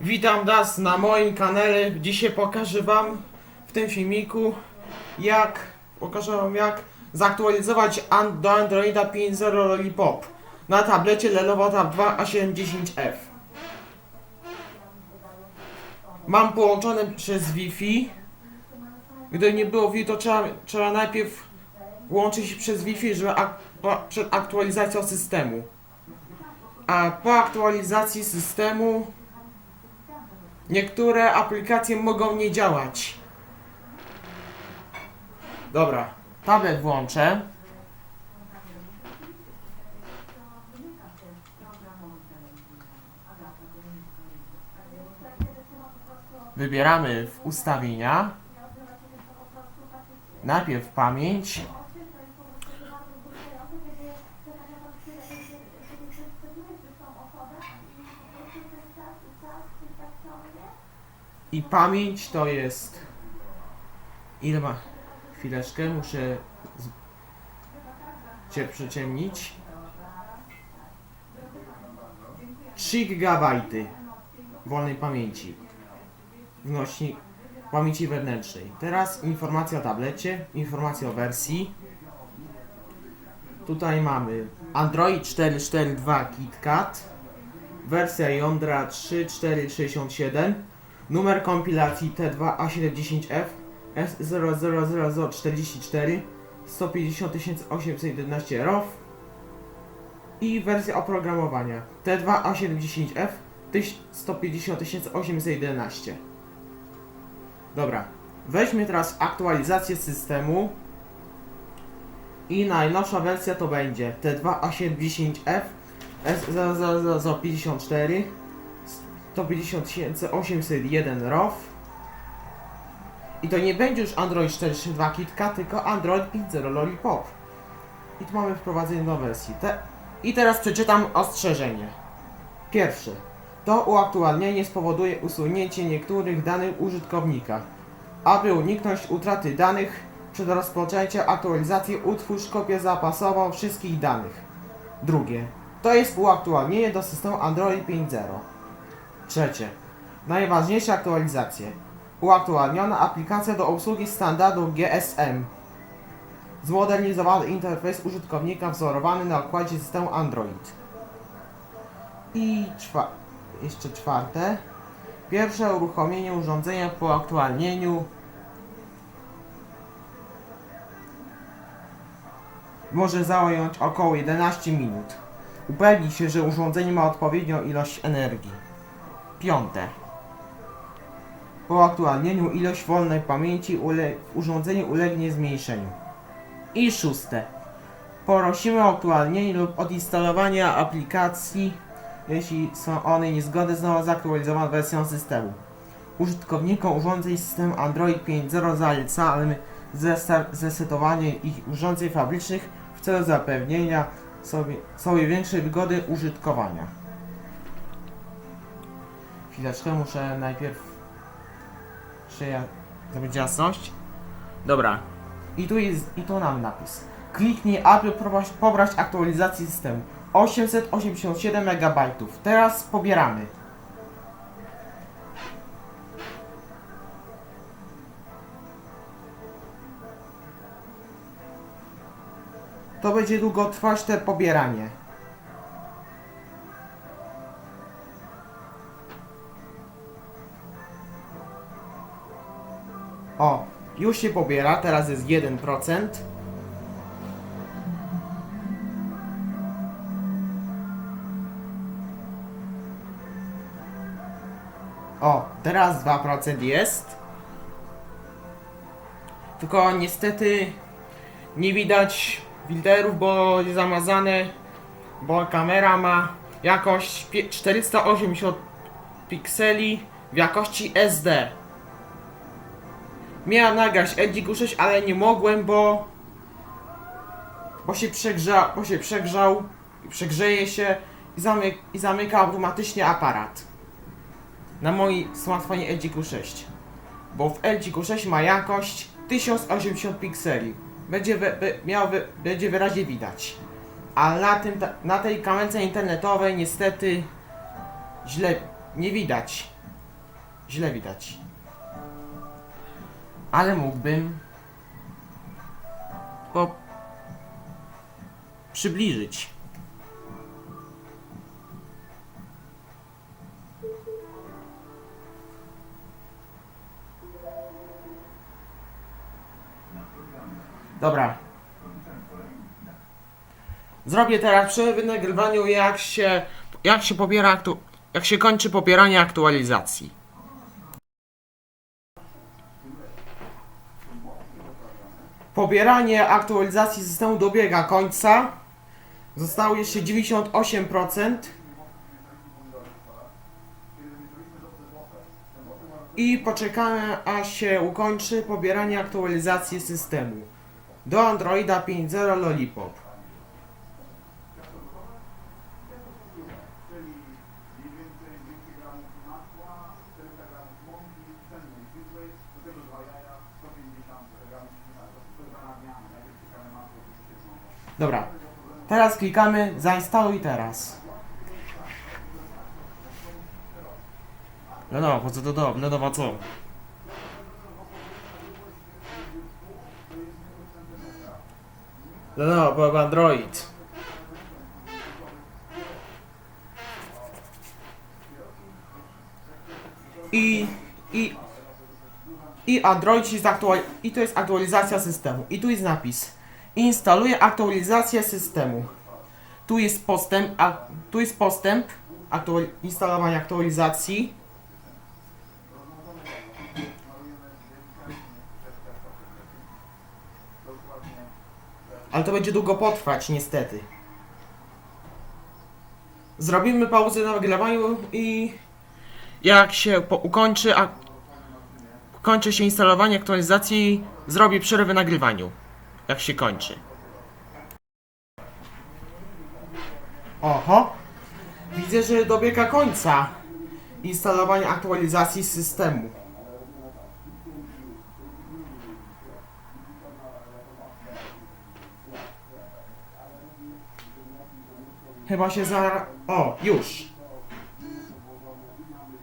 Witam Was na moim kanale. Dzisiaj pokażę Wam w tym filmiku jak pokażę Wam jak zaktualizować an do Androida 5.0 Lollipop na tablecie Lenovo Tab 2 A70F. Mam połączone przez Wi-Fi. Gdy nie było Wi, to trzeba, trzeba najpierw łączyć się przez Wi-Fi, żeby ak przed aktualizacją systemu. A po aktualizacji systemu niektóre aplikacje mogą nie działać. Dobra, tablet włączę. Wybieramy w ustawienia. Najpierw pamięć. I pamięć to jest. Ile ma? Chwileczkę, muszę cię przyciemnić. 3 GB wolnej pamięci w nośnik pamięci wewnętrznej. Teraz informacja o tablecie, informacja o wersji. Tutaj mamy Android 4.4.2 KitKat, wersja jądra 3.4.67, numer kompilacji T2A710F S00044 150811 ROV i wersja oprogramowania. T2A710F 150811 Dobra, weźmy teraz aktualizację systemu i najnowsza wersja to będzie T2A710F S00054 150801 ROV i to nie będzie już Android 4.3.2 KitKat, tylko Android 5.0 Lollipop. I tu mamy wprowadzenie do wersji. Te... I teraz przeczytam ostrzeżenie. Pierwsze. To uaktualnienie spowoduje usunięcie niektórych danych użytkownika. Aby uniknąć utraty danych, przed rozpoczęciem aktualizacji utwórz kopię zapasową wszystkich danych. Drugie. To jest uaktualnienie do systemu Android 5.0. Trzecie. Najważniejsze aktualizacje. Uaktualniona aplikacja do obsługi standardu GSM. Zmodernizowany interfejs użytkownika wzorowany na układzie systemu Android. I czwa jeszcze czwarte. Pierwsze uruchomienie urządzenia po aktualnieniu może zająć około 11 minut. Upewnij się, że urządzenie ma odpowiednią ilość energii. Piąte. Po aktualnieniu ilość wolnej pamięci ule w urządzeniu ulegnie zmniejszeniu. I szóste. Prosimy o aktualnienie lub odinstalowanie aplikacji, jeśli są one niezgodne z nową zaktualizowaną wersją systemu. Użytkownikom urządzeń systemu Android 5.0 zalecamy zresetowanie ich urządzeń fabrycznych w celu zapewnienia sobie, sobie większej wygody użytkowania. Chwileczkę, muszę najpierw muszę ja jasność. Dobra. I tu jest, i tu nam napis. Kliknij, aby pobrać, pobrać aktualizację systemu. 887 MB. Teraz pobieramy. To będzie długo trwać te pobieranie. Już się pobiera, teraz jest 1%. O, teraz 2% jest. Tylko niestety nie widać filterów, bo jest zamazane, bo kamera ma jakość pie- 480 pikseli w jakości SD. Miałem nagrać LG Q6, ale nie mogłem, bo bo się przegrza, bo się przegrzał, przegrzeje się i, zamyk, i zamyka automatycznie aparat na moim smartfonie LG Q6. Bo w LG Q6 ma jakość 1080 pikseli. Będzie, miał, będzie wyraźnie widać. A na, tym, na tej kamerce internetowej niestety źle nie widać. źle widać. Ale mógłbym go przybliżyć. Dobra. Zrobię teraz przy nagrywaniu jak się jak się pobiera aktu jak się kończy pobieranie aktualizacji. Pobieranie aktualizacji systemu dobiega końca. Zostało jeszcze 98%. I poczekamy aż się ukończy pobieranie aktualizacji systemu do Androida 5.0 Lollipop. Dobra, teraz klikamy zainstaluj teraz. No no, to do? No no, co? No no, bo Android. I, i, i Android jest aktual, i to jest aktualizacja systemu. I tu jest napis. Instaluje aktualizację systemu. Tu jest postęp, a, tu jest postęp aktual, instalowania aktualizacji. Ale to będzie długo potrwać, niestety. Zrobimy pauzę na nagrywaniu i jak się ukończy, kończy się instalowanie aktualizacji, zrobię przerwę nagrywaniu. Jak się kończy. Oho. Widzę, że dobiega końca instalowania aktualizacji systemu. Chyba się za... O, już.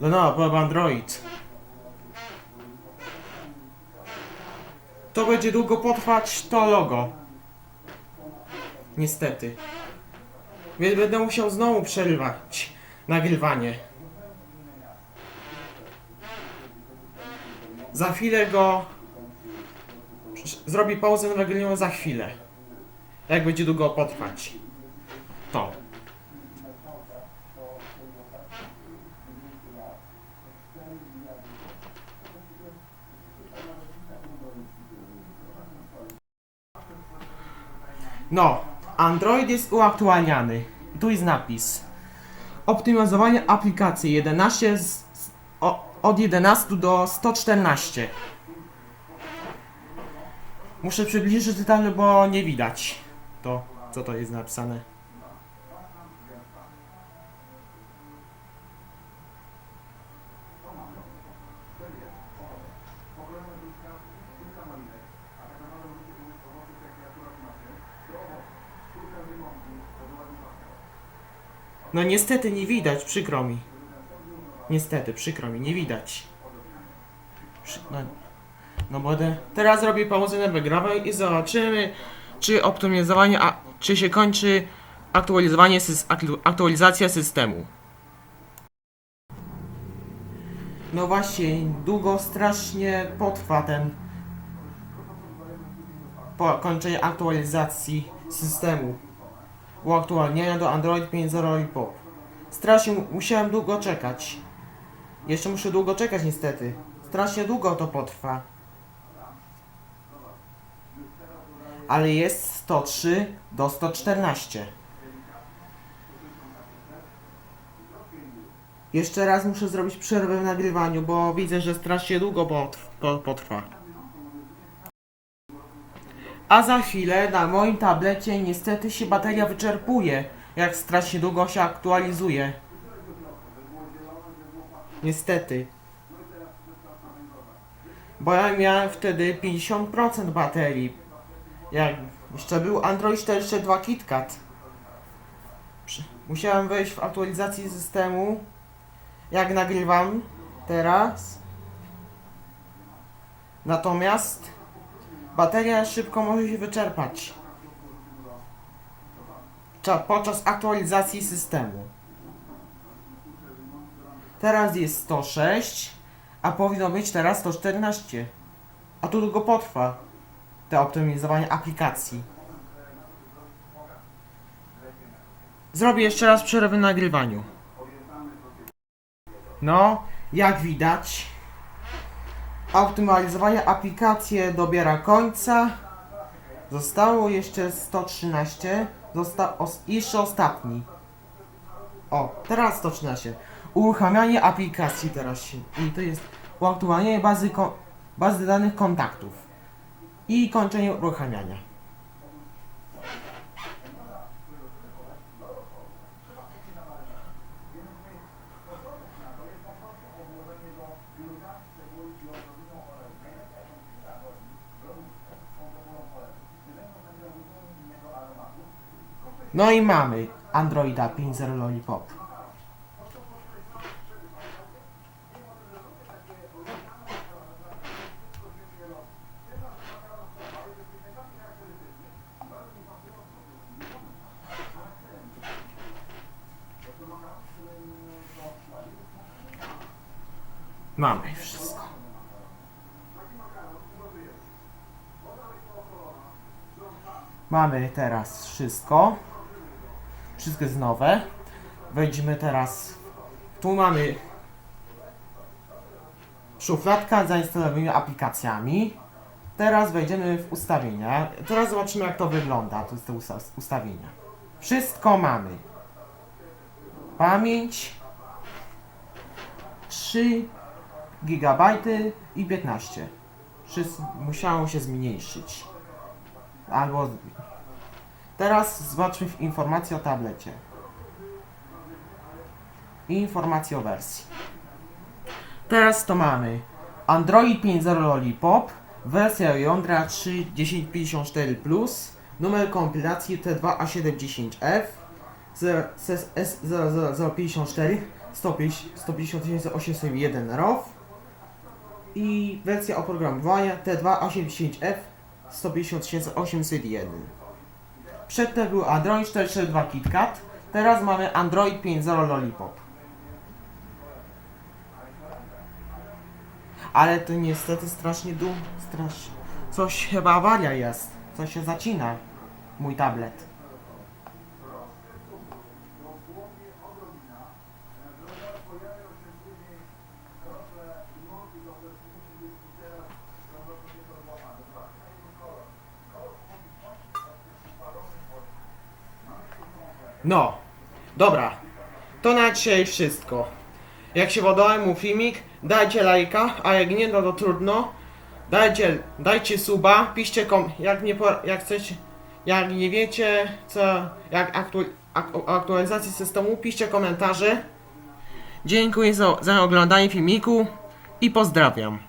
No no, Bob Android. To będzie długo potrwać to logo. Niestety. Więc będę musiał znowu przerywać nagrywanie. Za chwilę go... Zrobię pauzę na za chwilę. Jak będzie długo potrwać. To. No, Android jest uaktualniany. Tu jest napis. Optymizowanie aplikacji 11 z, z, o, od 11 do 114. Muszę przybliżyć detale, bo nie widać to, co to jest napisane. No niestety nie widać, przykro mi. Niestety, przykro mi, nie widać. No, no będę... Teraz robię pauzę na i zobaczymy, czy optymizowanie, a, czy się kończy aktualizowanie, aktualizacja systemu. No właśnie, długo strasznie potrwa ten po kończeniu aktualizacji systemu uaktualnienia do Android 5.0 i pop. Strasznie mu- musiałem długo czekać. Jeszcze muszę długo czekać niestety. Strasznie długo to potrwa. Ale jest 103 do 114. Jeszcze raz muszę zrobić przerwę w nagrywaniu, bo widzę, że strasznie długo potr- po- potrwa. A za chwilę na moim tablecie niestety się bateria wyczerpuje, jak strasznie długo się aktualizuje. Niestety. Bo ja miałem wtedy 50% baterii. Jak jeszcze był Android 42 KitKat. Musiałem wejść w aktualizację systemu, jak nagrywam Teraz. Natomiast bateria szybko może się wyczerpać. Cza- Podczas aktualizacji systemu. Teraz jest 106, a powinno być teraz 114. A to długo potrwa. Te optymizowanie aplikacji. Zrobię jeszcze raz przerwę w nagrywaniu. No, jak widać, optymalizowanie aplikacji dobiera końca. Zostało jeszcze 113. Zosta os jeszcze ostatni. O, teraz 113. Uruchamianie aplikacji teraz się. I to jest uaktualnienie bazy, bazy danych kontaktów. I kończenie uruchamiania. No i mamy Androida 5.0 Lollipop. Mamy wszystko. Mamy teraz wszystko. Wszystko jest nowe. Wejdźmy teraz. Tu mamy szufladka z zainstalowanymi aplikacjami. Teraz wejdziemy w ustawienia. Teraz zobaczymy jak to wygląda. To jest te usta ustawienia. Wszystko mamy. Pamięć 3 GB i 15. Wszystko musiało się zmniejszyć. Albo Teraz zobaczmy informację o tablecie. I informację o wersji. Teraz to mamy Android 5.0 Lollipop, wersja jądra 3.1054+, numer kompilacji T2A710F, S0054, 150801 ROV i wersja oprogramowania T2A710F 150801. Przedtem był Android 4.4.2 KitKat, teraz mamy Android 5.0 Lollipop. Ale to niestety strasznie dół, strasznie. Coś chyba awaria jest. Coś się zacina. Mój tablet. No, dobra. To na dzisiaj wszystko. Jak się podobał mój filmik, dajcie lajka, a jak nie, no to trudno. Dajcie, dajcie suba, piszcie kom, jak nie, jak chcecie, jak nie wiecie, co, jak aktu, aktualizacji systemu, piszcie komentarze. Dziękuję za, za oglądanie filmiku i pozdrawiam.